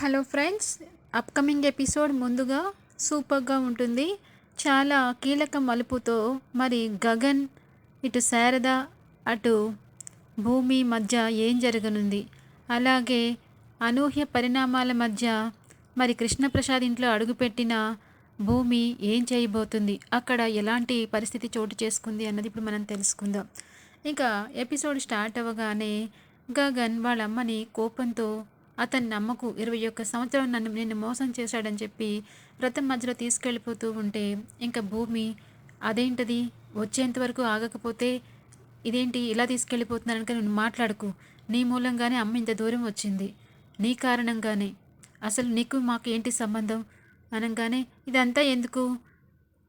Hello friends upcoming episode ముందుగా సూపర్గా ఉంటుంది. చాలా కీలక మలుపుతో మరి గగన్ ఇటు శారద అటు భూమి మధ్య ఏం జరగనుంది? అలాగే అనూహ్య పరిణామాల మధ్య మరి కృష్ణప్రసాద్ ఇంట్లో అడుగుపెట్టిన భూమి ఏం చేయబోతుంది? అక్కడ ఎలాంటి పరిస్థితి చోటు చేసుకుంది అన్నది ఇప్పుడు మనం తెలుసుకుందాం. ఇక ఎపిసోడ్ స్టార్ట్ అవ్వగానే గగన్ వాళ్ళ అమ్మని కోపంతో అతన్ని నమ్మకు ఇరవై ఒక్క సంవత్సరం నన్ను నిన్ను మోసం చేశాడని చెప్పి రథం మధ్యలో తీసుకెళ్ళిపోతూ ఉంటే ఇంకా భూమి అదేంటది? వచ్చేంత వరకు ఆగకపోతే ఇదేంటి ఇలా తీసుకెళ్ళిపోతున్నాను కనుక నువ్వు మాట్లాడుకు. నీ మూలంగానే అమ్మ ఇంత దూరం వచ్చింది. నీ కారణంగానే. అసలు నీకు మాకు ఏంటి సంబంధం? అనగానే ఇదంతా ఎందుకు?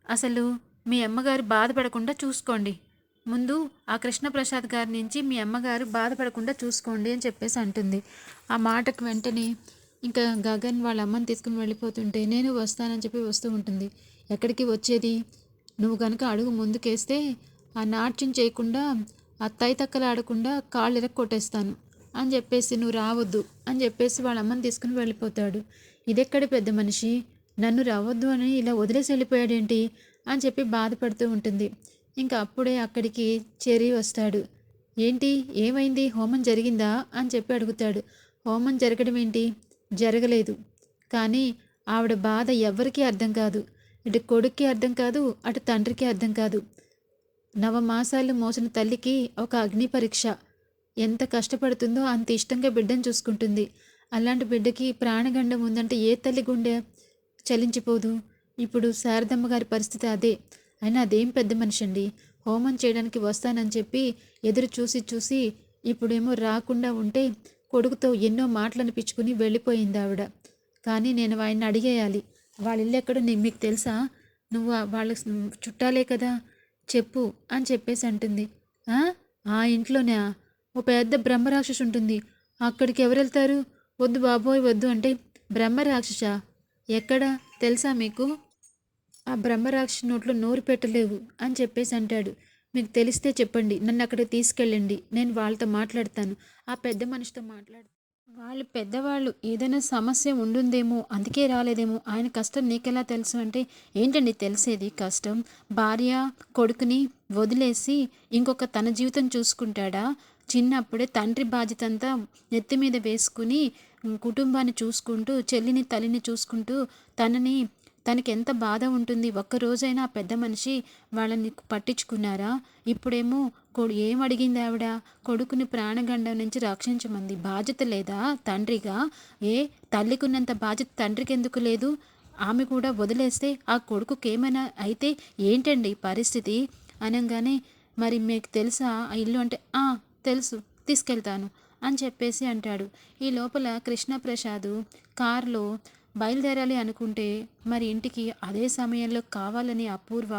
అసలు మీ అమ్మగారు బాధపడకుండా చూసుకోండి. ముందు ఆ కృష్ణప్రసాద్ గారి నుంచి మీ అమ్మగారు బాధపడకుండా చూసుకోండి అని చెప్పేసి అంటుంది. ఆ మాటకు వెంటనే ఇంకా గగన్ వాళ్ళ అమ్మని తీసుకుని వెళ్ళిపోతుంటే నేను వస్తానని చెప్పి వస్తూ ఉంటుంది. ఎక్కడికి వచ్చేది? నువ్వు కనుక అడుగు ముందుకేస్తే ఆ నాట్యం చేయకుండా అత్తాయి తక్కలు ఆడకుండా కాళ్ళు ఇరక్కొట్టేస్తాను అని చెప్పేసి నువ్వు రావద్దు అని చెప్పేసి వాళ్ళ అమ్మని తీసుకుని వెళ్ళిపోతాడు. ఇదెక్కడ పెద్ద మనిషి? నన్ను రావద్దు అని ఇలా వదిలేసి వెళ్ళిపోయాడేంటి? అని చెప్పి బాధపడుతూ ఉంటుంది. ఇంకా అప్పుడే అక్కడికి చెరి వస్తాడు. ఏంటి? ఏమైంది? హోమం జరిగిందా? అని చెప్పి అడుగుతాడు. హోమం జరగడం ఏంటి? జరగలేదు. కానీ ఆవిడ బాధ ఎవ్వరికీ అర్థం కాదు. ఇటు కొడుక్కి అర్థం కాదు అటు తండ్రికి అర్థం కాదు. నవమాసాలు మోసిన తల్లికి ఒక అగ్ని పరీక్ష. ఎంత కష్టపడుతుందో అంత ఇష్టంగా బిడ్డను చూసుకుంటుంది. అలాంటి బిడ్డకి ప్రాణగండం ఉందంటే ఏ తల్లి గుండె చలించిపోదు. ఇప్పుడు శారదమ్మ గారి పరిస్థితి అదే. అయినా అదేం పెద్ద మనిషి అండి హోమం చేయడానికి వస్తానని చెప్పి ఎదురు చూసి చూసి ఇప్పుడేమో రాకుండా ఉంటే కొడుకుతో ఎన్నో మాటలు అనిపించుకుని వెళ్ళిపోయింది ఆవిడ. కానీ నేను ఆయన్ని అడిగేయాలి. వాళ్ళ ఇల్లు ఎక్కడో నీ మీకు తెలుసా? నువ్వు వాళ్ళ చుట్టాలే కదా? చెప్పు అని చెప్పేసి అంటుంది. "ఆ? ఆ ఇంట్లోనే? ఓ పెద్ద బ్రహ్మరాక్షసు ఉంటుంది. అక్కడికి ఎవరు వెళ్తారు? వద్దు బాబోయ్ వద్దు అంటే బ్రహ్మరాక్షస? ఎక్కడ? తెలుసా మీకు? ఆ బ్రహ్మరాక్షి నోట్లో నోరు పెట్టలేవు అని చెప్పేసి అంటాడు. మీకు తెలిస్తే చెప్పండి నన్ను అక్కడికి తీసుకెళ్ళండి నేను వాళ్ళతో మాట్లాడతాను. ఆ పెద్ద మనిషితో మాట్లాడు. వాళ్ళు పెద్దవాళ్ళు ఏదైనా సమస్య ఉండుందేమో అందుకే రాలేదేమో ఆయన కష్టం నీకెలా తెలుసు అంటే ఏంటండి తెలిసేది కష్టం? భార్య కొడుకుని వదిలేసి ఇంకొక తన జీవితం చూసుకుంటాడా? చిన్నప్పుడే తండ్రి బాధ్యత అంతా నెత్తి మీద వేసుకుని కుటుంబాన్ని చూసుకుంటూ చెల్లిని తల్లిని చూసుకుంటూ తనని తనకి ఎంత బాధ ఉంటుంది? ఒక్క రోజైనా పెద్ద మనిషి వాళ్ళని పట్టించుకున్నారా? ఇప్పుడేమో కొడు ఏం అడిగింది ఆవిడ? కొడుకుని ప్రాణగండం నుంచి రక్షించమంది బాధ్యత లేదా తండ్రిగా? ఏ తల్లికున్నంత బాధ్యత తండ్రికి ఎందుకు లేదు? ఆమె కూడా వదిలేస్తే ఆ కొడుకుకి ఏమైనా అయితే ఏంటండి పరిస్థితి? అనగానే మరి మీకు తెలుసా? ఆ ఇల్లు అంటే "ఆ, తెలుసు తీసుకెళ్తాను అని చెప్పేసి అంటాడు. ఈ లోపల కృష్ణప్రసాద్ కారులో బయలుదేరాలి అనుకుంటే మరి ఇంటికి అదే సమయంలో కావాలని అపూర్వ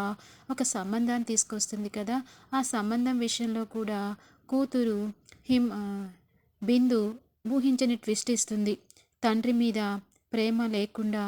ఒక సంబంధాన్ని తీసుకొస్తుంది కదా. ఆ సంబంధం విషయంలో కూడా కూతురు హిమ్ బిందు ఊహించని ట్విస్ట్ ఇస్తుంది. తండ్రి మీద ప్రేమ లేకుండా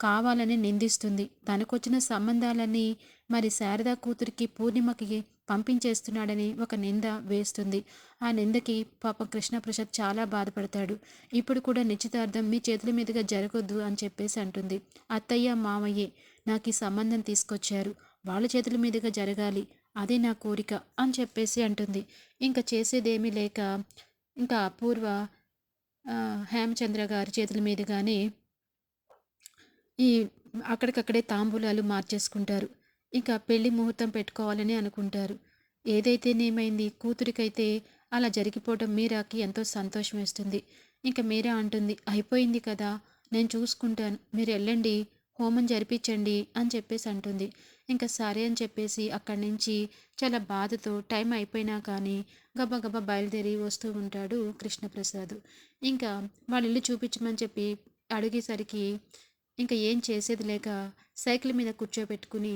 కావాలని నిందిస్తుంది. తనకొచ్చిన సంబంధాలన్నీ మరి శారదా కూతురికి పూర్ణిమకి పంపించేస్తున్నాడని ఒక నింద వేస్తుంది. ఆ నిందకి పాపం కృష్ణప్రసాద్ చాలా బాధపడతాడు. ఇప్పుడు కూడా నిశ్చితార్థం మీ చేతుల మీదుగా జరగొద్దు అని చెప్పేసి అంటుంది. అత్తయ్య మామయ్యే నాకు ఈ సంబంధం తీసుకొచ్చారు. వాళ్ళ చేతుల మీదుగా జరగాలి. అదే నా కోరిక అని చెప్పేసి అంటుంది. ఇంకా చేసేదేమీ లేక ఇంకా అపూర్వ హేమచంద్ర గారి చేతుల మీదుగానే ఈ అక్కడికక్కడే తాంబూలాలు మార్చేసుకుంటారు. ఇంకా పెళ్ళి ముహూర్తం పెట్టుకోవాలని అనుకుంటారు. ఏదైతేనేమైంది కూతురికైతే అలా జరిగిపోవడం మీరాకి ఎంతో సంతోషం వేస్తుంది. ఇంకా మీరా అంటుంది అయిపోయింది కదా నేను చూసుకుంటాను. మీరు వెళ్ళండి హోమం జరిపించండి అని చెప్పేసి అంటుంది. ఇంకా సరే అని చెప్పేసి అక్కడి నుంచి చాలా బాధతో టైం అయిపోయినా కానీ గబగబా బయలుదేరి వస్తూ ఉంటాడు కృష్ణప్రసాద్. ఇంకా వాళ్ళ ఇల్లు చూపించమని చెప్పి అడిగేసరికి ఇంకా ఏం చేసేది లేక సైకిల్ మీద కూర్చోబెట్టుకుని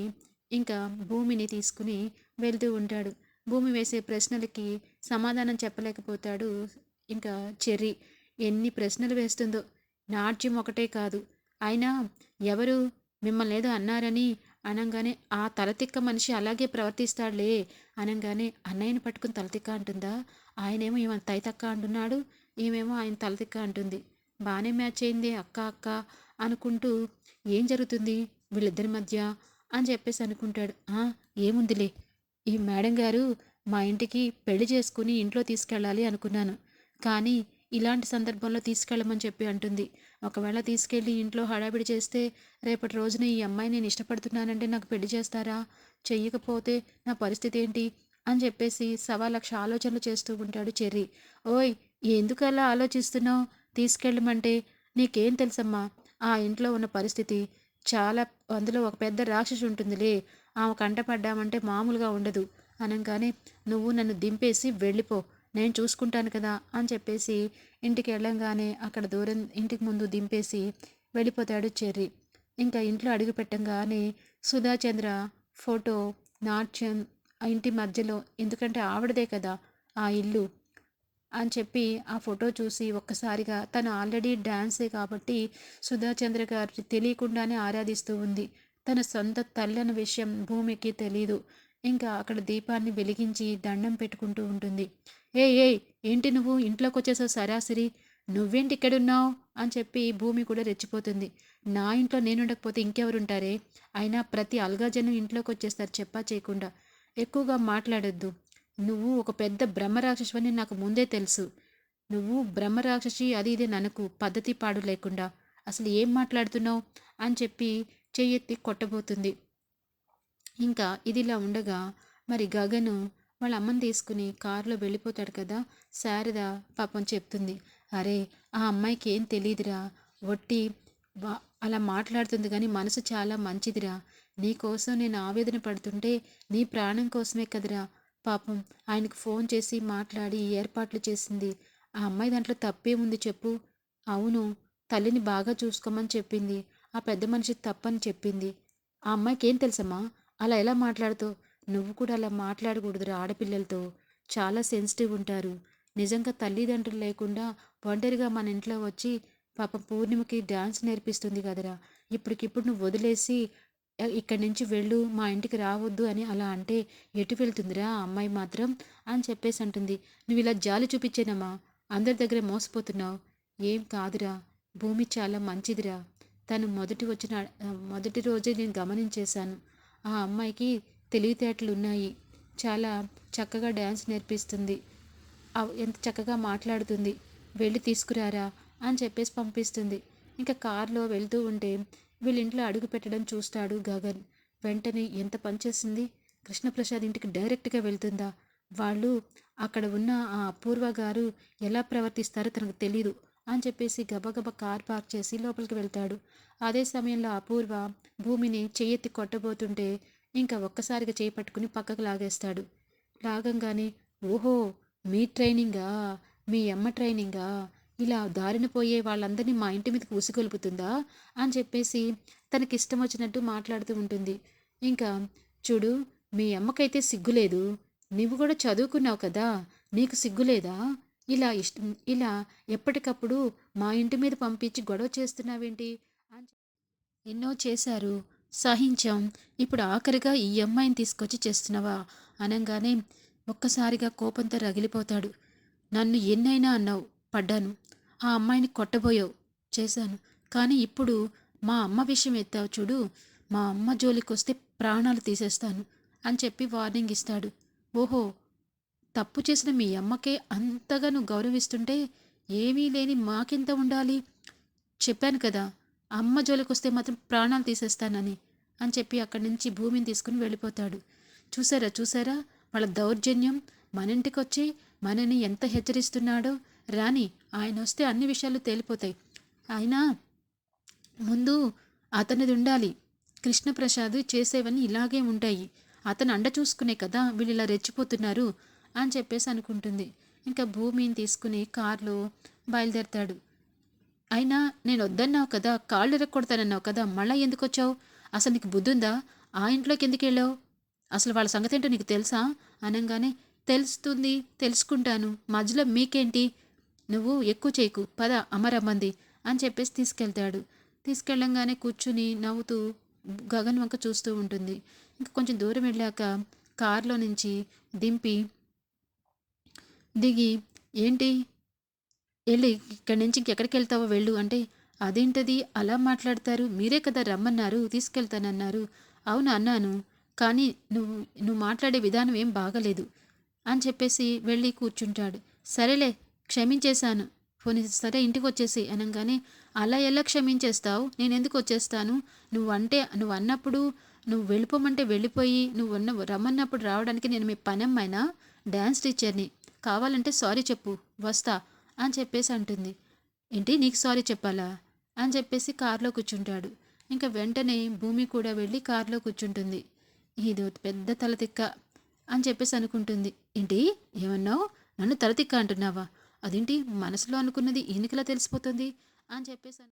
ఇంకా భూమిని తీసుకుని వెళ్తూ ఉంటాడు. భూమి వేసే ప్రశ్నలకి సమాధానం చెప్పలేకపోతాడు ఇంకా చెర్రీ. ఎన్ని ప్రశ్నలు వేస్తుందో. నాట్యం ఒకటే కాదు. అయినా ఎవరు మిమ్మల్ని ఏదో అన్నారని అనగానే ఆ తలతిక్క మనిషి అలాగే ప్రవర్తిస్తాడులే అనగానే అన్నయ్యని పట్టుకుని తలతిక్క అంటుందా? ఆయనేమో ఈమె తైతక్క అంటున్నాడు ఈమెమో ఆయన తలతిక్క అంటుంది. బాగానే మ్యాచ్ అయింది అక్క అక్క అనుకుంటూ ఏం జరుగుతుంది? వీళ్ళిద్దరి మధ్య అని చెప్పేసి అనుకుంటాడు. ఏముందిలే. ఈ మేడం గారు మా ఇంటికి పెళ్ళి చేసుకుని ఇంట్లో తీసుకెళ్ళాలి అనుకున్నాను. కానీ ఇలాంటి సందర్భంలో తీసుకెళ్ళమని చెప్పి అంటుంది. ఒకవేళ తీసుకెళ్ళి ఇంట్లో హడావిడి చేస్తే రేపటి రోజున ఈ అమ్మాయి నేను ఇష్టపడుతున్నానంటే నాకు పెళ్ళి చేస్తారా? చెయ్యకపోతే నా పరిస్థితి ఏంటి? అని చెప్పేసి సవా లక్ష ఆలోచనలు చేస్తూ ఉంటాడు చెర్రీ. ఓయ్ ఎందుకు అలా ఆలోచిస్తున్నావు? తీసుకెళ్ళమంటే నీకేం తెలుసమ్మా? ఆ ఇంట్లో ఉన్న పరిస్థితి చాలా అందులో ఒక పెద్ద రాక్షసి ఉంటుందిలే. ఆమె కంటపడ్డామంటే మామూలుగా ఉండదు. అనగానే నువ్వు నన్ను దింపేసి వెళ్ళిపో. నేను చూసుకుంటాను కదా అని చెప్పేసి ఇంటికి వెళ్ళంగానే అక్కడ దూరం ఇంటికి ముందు దింపేసి వెళ్ళిపోతాడు చెర్రీ. ఇంకా ఇంట్లో అడుగు పెట్టంగానే సుధాచంద్ర ఫోటో నాట్యం ఆ ఇంటి మధ్యలో. ఎందుకంటే ఆవిడదే కదా ఆ ఇల్లు. అని చెప్పి ఆ ఫోటో చూసి ఒక్కసారిగా తను ఆల్రెడీ డ్యాన్సే కాబట్టి సుధాచంద్ర గారి తెలియకుండానే ఆరాధిస్తూ ఉంది. తన సొంత తల్లి అన్న విషయం భూమికి తెలీదు. ఇంకా అక్కడ దీపాన్ని వెలిగించి దండం పెట్టుకుంటూ ఉంటుంది. ఏ ఏయ్ ఏంటి నువ్వు ఇంట్లోకి వచ్చేసావు సరాసరి? నువ్వేంటి ఇక్కడున్నావు? అని చెప్పి భూమి కూడా రెచ్చిపోతుంది. నా ఇంట్లో నేను ఉండకపోతే ఇంకెవరుంటారే? అయినా ప్రతి అల్గాజనం ఇంట్లోకి వచ్చేస్తారు చెప్పా చేయకుండా. ఎక్కువగా మాట్లాడొద్దు. నువ్వు ఒక పెద్ద బ్రహ్మరాక్షసువని నాకు ముందే తెలుసు. నువ్వు బ్రహ్మరాక్షసి అది ఇది ననకు పద్ధతి పాడు లేకుండా అసలు ఏం మాట్లాడుతున్నావు? అని చెప్పి చెయ్యెత్తి కొట్టబోతుంది. ఇంకా ఇదిలా ఉండగా మరి గగను వాళ్ళ అమ్మని తీసుకుని కారులో వెళ్ళిపోతాడు కదా? శారద పాపం చెప్తుంది. అరే ఆ అమ్మాయికి ఏం తెలియదురా ఒట్టి అలా మాట్లాడుతుంది కానీ మనసు చాలా మంచిదిరా. నీ కోసం నేను ఆవేదన పడుతుంటే నీ ప్రాణం కోసమే కదరా. పాపం. ఆయనకు ఫోన్ చేసి మాట్లాడి ఏర్పాట్లు చేసింది. ఆ అమ్మాయి దాంట్లో తప్పే ఉంది చెప్పు. అవును తల్లిని బాగా చూసుకోమని చెప్పింది. ఆ పెద్ద మనిషి తప్పని చెప్పింది. ఆ అమ్మాయికి ఏం తెలుసమ్మా? అలా ఎలా మాట్లాడుతావు నువ్వు కూడా అలా మాట్లాడకూడదురా ఆడపిల్లలతో. చాలా సెన్సిటివ్ ఉంటారు. నిజంగా తల్లిదండ్రులు లేకుండా ఒంటరిగా మన ఇంట్లో వచ్చి పాపం పూర్ణిమకి డాన్స్ నేర్పిస్తుంది కదరా. ఇప్పటికిప్పుడు నువ్వు వదిలేసి ఇక్కడి నుంచి వెళ్ళు మా ఇంటికి రావద్దు అని అలా అంటే ఎటు వెళ్తుందిరా ఆ అమ్మాయి మాత్రం? అని చెప్పేసి అంటుంది. నువ్వు ఇలా జాలి చూపించేనమ్మా అందరి దగ్గర మోసపోతున్నావు. ఏం కాదురా భూమి చాలా మంచిదిరా. తను మొదటి వచ్చిన మొదటి రోజే నేను గమనించేశాను. ఆ అమ్మాయికి తెలివితేటలు ఉన్నాయి. చాలా చక్కగా డ్యాన్స్ నేర్పిస్తుంది. ఎంత చక్కగా మాట్లాడుతుంది. వెళ్ళి తీసుకురారా అని చెప్పేసి పంపిస్తుంది. ఇంకా కారులో వెళ్తూ ఉంటే వీళ్ళింట్లో అడుగు పెట్టడం చూస్తాడు గగన్. వెంటనే ఎంత పనిచేసింది కృష్ణప్రసాద్ ఇంటికి డైరెక్ట్గా వెళ్తుందా? వాళ్ళు అక్కడ ఉన్న ఆ అపూర్వ గారు ఎలా ప్రవర్తిస్తారో తనకు తెలీదు అని చెప్పేసి గబగబా కార్ పార్క్ చేసి లోపలికి వెళ్తాడు. అదే సమయంలో అపూర్వ భూమిని చెయ్యెత్తి కొట్టబోతుంటే ఇంకా ఒక్కసారిగా చేయి పట్టుకుని పక్కకు లాగేస్తాడు. లాగంగానే ఓహో మీ ట్రైనింగా? మీ అమ్మ ట్రైనింగా? ఇలా దారిన పోయే వాళ్ళందరినీ మా ఇంటి మీదకి ఉసిగొలుపుతుందా అని చెప్పేసి తనకి ఇష్టం వచ్చినట్టు మాట్లాడుతూ ఉంటుంది. ఇంకా చూడు మీ అమ్మకైతే సిగ్గులేదు. నువ్వు కూడా చదువుకున్నావు కదా నీకు సిగ్గులేదా? ఇలా ఇష్టం ఇలా ఎప్పటికప్పుడు మా ఇంటి మీద పంపించి గొడవ చేస్తున్నావేంటి? ఎన్నో చేశారు. సహించాం. ఇప్పుడు ఆఖరిగా ఈ అమ్మాయిని తీసుకొచ్చి చేస్తున్నావా? అనగానే ఒక్కసారిగా కోపంతో రగిలిపోతాడు. నన్ను ఎన్నైనా అన్నావు పడ్డాను. ఆ అమ్మాయిని కొట్టబోయావు చేశాను. కానీ ఇప్పుడు మా అమ్మ విషయం ఎత్తావు చూడు మా అమ్మ జోలికి వస్తే ప్రాణాలు తీసేస్తాను అని చెప్పి వార్నింగ్ ఇస్తాడు. ఓహో తప్పు చేసిన మీ అమ్మకే అంతగా నువ్వు గౌరవిస్తుంటే ఏమీ లేని మాకెంత ఉండాలి? చెప్పాను కదా అమ్మ జోలికి వస్తే మాత్రం ప్రాణాలు తీసేస్తానని అని చెప్పి అక్కడి నుంచి భూమిని తీసుకుని వెళ్ళిపోతాడు. చూసారా చూసారా? వాళ్ళ దౌర్జన్యం మన ఇంటికి వచ్చి మనని ఎంత హెచ్చరిస్తున్నాడో. రాని ఆయన వస్తే అన్ని విషయాలు తేలిపోతాయి. అయినా ముందు అతనిది ఉండాలి. కృష్ణప్రసాద్ చేసేవన్నీ ఇలాగే ఉంటాయి. అతను అండ చూసుకునే కదా వీళ్ళు ఇలా రెచ్చిపోతున్నారు అని చెప్పేసి అనుకుంటుంది. ఇంకా భూమిని తీసుకుని కారులో బయలుదేరతాడు. అయినా నేను వద్దన్నావు కదా కాళ్ళు ఎరక్కొడతానన్నావు కదా మళ్ళీ ఎందుకు వచ్చావు? అసలు నీకు బుద్ధి ఉందా ఆ ఇంట్లోకి ఎందుకు వెళ్ళావు? అసలు వాళ్ళ సంగతి ఏంటో నీకు తెలుసా? అనగానే తెలుస్తుంది తెలుసుకుంటాను. మధ్యలో మీకేంటి? నువ్వు ఎక్కువ చేయకు. పద అమరమ్మంది అని చెప్పేసి తీసుకెళ్తాడు. తీసుకెళ్ళంగానే కూర్చుని నవ్వుతూ గగన్ వంక చూస్తూ ఉంటుంది. ఇంకా కొంచెం దూరం వెళ్ళాక కారులో నుంచి దింపి దిగి ఏంటి? వెళ్ళి ఇక్కడి నుంచి ఇంకెక్కడికి వెళ్తావో వెళ్ళు. అంటే అదేంటది? అలా మాట్లాడతారు? మీరే కదా రమ్మన్నారు తీసుకెళ్తానన్నారు. అవును అన్నాను. కానీ నువ్వు నువ్వు మాట్లాడే విధానం ఏం బాగలేదు అని చెప్పేసి వెళ్ళి కూర్చుంటాడు. సరేలే క్షమించేశాను. పోనీ సరే ఇంటికి వచ్చేసి అనగానే అలా ఎలా క్షమించేస్తావు? నేను ఎందుకు వచ్చేస్తాను నువ్వు అంటే నువ్వు అన్నప్పుడు నువ్వు వెళ్ళిపోమంటే వెళ్ళిపోయి నువ్వు ఉన్న రమ్మన్నప్పుడు రావడానికి నేను మీ పనమ్మైనా? డ్యాన్స్ టీచర్ని. కావాలంటే సారీ చెప్పు. వస్తా. అని చెప్పేసి అంటుంది. ఏంటి? నీకు సారీ చెప్పాలా? అని చెప్పేసి కారులో కూర్చుంటాడు. ఇంకా వెంటనే భూమి కూడా వెళ్ళి కారులో కూర్చుంటుంది. ఇది పెద్ద తలతిక్క అని చెప్పేసి అనుకుంటుంది. ఏంటి? ఏమన్నావు? నన్ను తలతిక్క అంటున్నావా? అదేంటి మనసులో అనుకున్నది ఈయనకిలా తెలిసిపోతుంది? అని చెప్పేసి